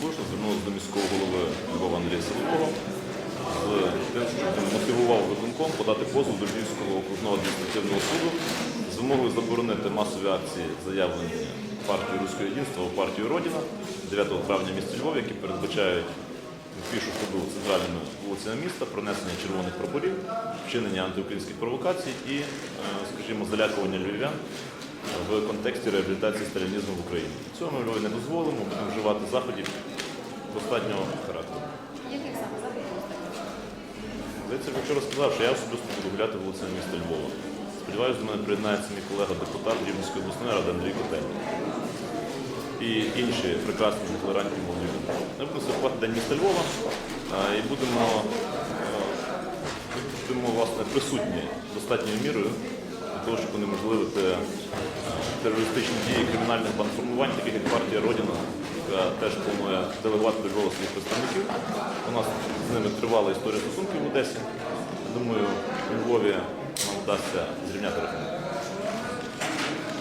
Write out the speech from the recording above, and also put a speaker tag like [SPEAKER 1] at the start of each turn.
[SPEAKER 1] слушно звернулися до міського голови Львова Андрія Солового з тим, щоб він мотивував виконком подати позов до Львівського окружного адміністративного суду. З вимогою заборонити масові акції, заявлені партією Руського єдинства у партію Родіна 9 травня в місті Львові, які передбачають пішу ходу центральними вулицями міста, пронесення червоних прапорів, вчинення антиукраїнських провокацій і, е, скажімо, залякування львів'ян в контексті реабілітації сталінізму в Україні. Цього ми в Львові не дозволимо, будемо вживати заходів достатнього характеру.
[SPEAKER 2] Яких саме заходів?
[SPEAKER 1] Здається, я вчора сказав, що я особисто буду гуляти вулицями міста Львова. Сподіваюся, до мене приєднається мій колега депутат Рівненської обласної ради Андрій Котель. І інші прекрасні нетолерантні молоді люди. Ми будемо святкувати День міста Львова і будемо, е, будемо власне, присутні достатньою мірою того, щоб унеможливити е, терористичні дії кримінальних банформувань, таких як партія Родіна, яка теж планує делегувати до Львова своїх представників. У нас з ними тривала історія стосунків в Одесі. Думаю, у Львові нам вдасться зрівняти рахунок.